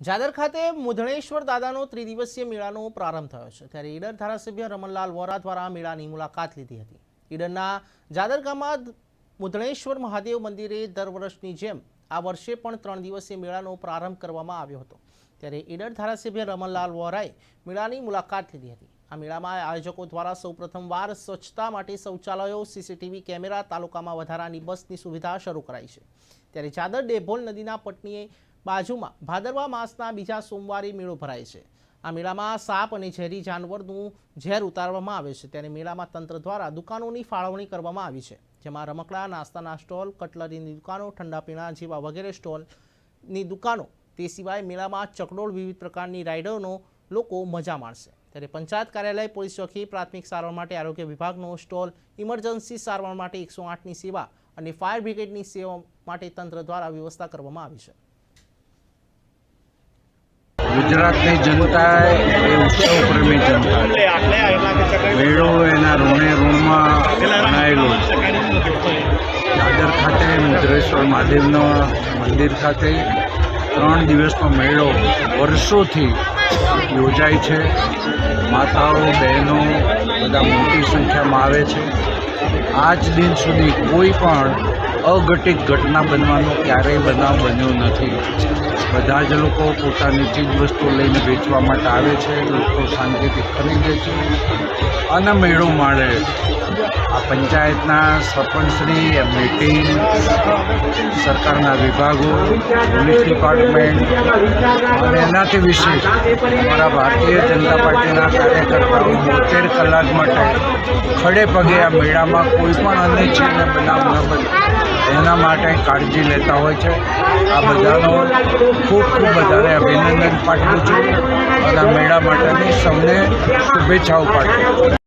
જાદર ખાતે મુધણેશ્વર દાદાનો ત્રિદિવસીય મેળાનો પ્રારંભ થયો છે. ત્યારે ઈડર ધારાસભ્ય રમણલાલ વોરા દ્વારા મેળાની મુલાકાત લીધી હતી. ઈડરના જાદર ગામમાં મુધણેશ્વર મહાદેવ મંદિરે દર વર્ષની જેમ આ વર્ષે પણ ત્રણ દિવસીય મેળાનો પ્રારંભ કરવામાં આવ્યો હતો. ત્યારે ઈડર ધારાસભ્ય રમણલાલ વોરાએ મેળાની મુલાકાત લીધી હતી. આ મેળામાં આયોજકો દ્વારા સૌપ્રથમવાર સ્વચ્છતા માટે શૌચાલયો, સીસીટીવી કેમેરા, તાલુકામાં વધારાની બસની સુવિધા શરૂ કરાઈ છે. ત્યારે જાદર ડેભોલ નદીના પટનીએ બાજુમાં ભાદરવા માસના બીજા સોમવારે મેળો ભરાય છે. આ મેળામાં સાપ અને ઝેરી જાનવરનું ઝેર ઉતારવામાં આવે છે. ત્યારે મેળામાં તંત્ર દ્વારા દુકાનોની ફાળવણી કરવામાં આવી છે. જેમાં રમકડા, નાસ્તાના સ્ટોલ, કટલરીની દુકાનો, ઠંડા પીણા જેવા વગેરે સ્ટોલની દુકાનો. તે સિવાય મેળામાં ચકડોળ વિવિધ પ્રકારની રાઇડરનો લોકો મજા માણશે. ત્યારે પંચાયત કાર્યાલય, પોલીસ ચોકી, પ્રાથમિક સારવાર માટે આરોગ્ય વિભાગનો સ્ટોલ, ઇમરજન્સી સારવાર માટે એકસો આઠની સેવા અને ફાયર બ્રિગેડની સેવા માટે તંત્ર દ્વારા વ્યવસ્થા કરવામાં આવી છે. ગુજરાતની જનતા એ ઉત્સવ પ્રેમી જનતા. મેળો એના ઋણે ઋણમાં બનાવેલો દાદર ખાતે મુદ્રેશ્વર મહાદેવના મંદિર ખાતે ત્રણ દિવસનો મેળો વર્ષોથી યોજાય છે. માતાઓ, બહેનો બધા મોટી સંખ્યામાં આવે છે. આજ દિન સુધી કોઈ પણ અઘટિત ઘટના બનવાનો ક્યારેય બનાવ બન્યો નથી. બધા જ લોકો પોતાની ચીજવસ્તુઓ લઈને વેચવા માટે આવે છે, લોકો શાંતિથી ખરીદે છે અને મેળો માણે. આ પંચાયતના સરપંચશ્રી એમની ટીમ સરકારના વિભાગો પોલીસ ડિપાર્ટમેન્ટ અને એનાથી વિશેષ અમારા ભારતીય જનતા પાર્ટીના કાર્યકર્તાઓ બોતેર કલાક માટે ખડે પગે આ મેળામાં કોઈ પણ અનિચ્છનીય બનાવ ન બને એના માટે કાળજી લેતા હોય છે. આ બધાનો ખૂબ ખૂબ વધારે અભિનંદન પાઠવું છું. અને મેળા માટેની સૌને શુભેચ્છાઓ પાઠવું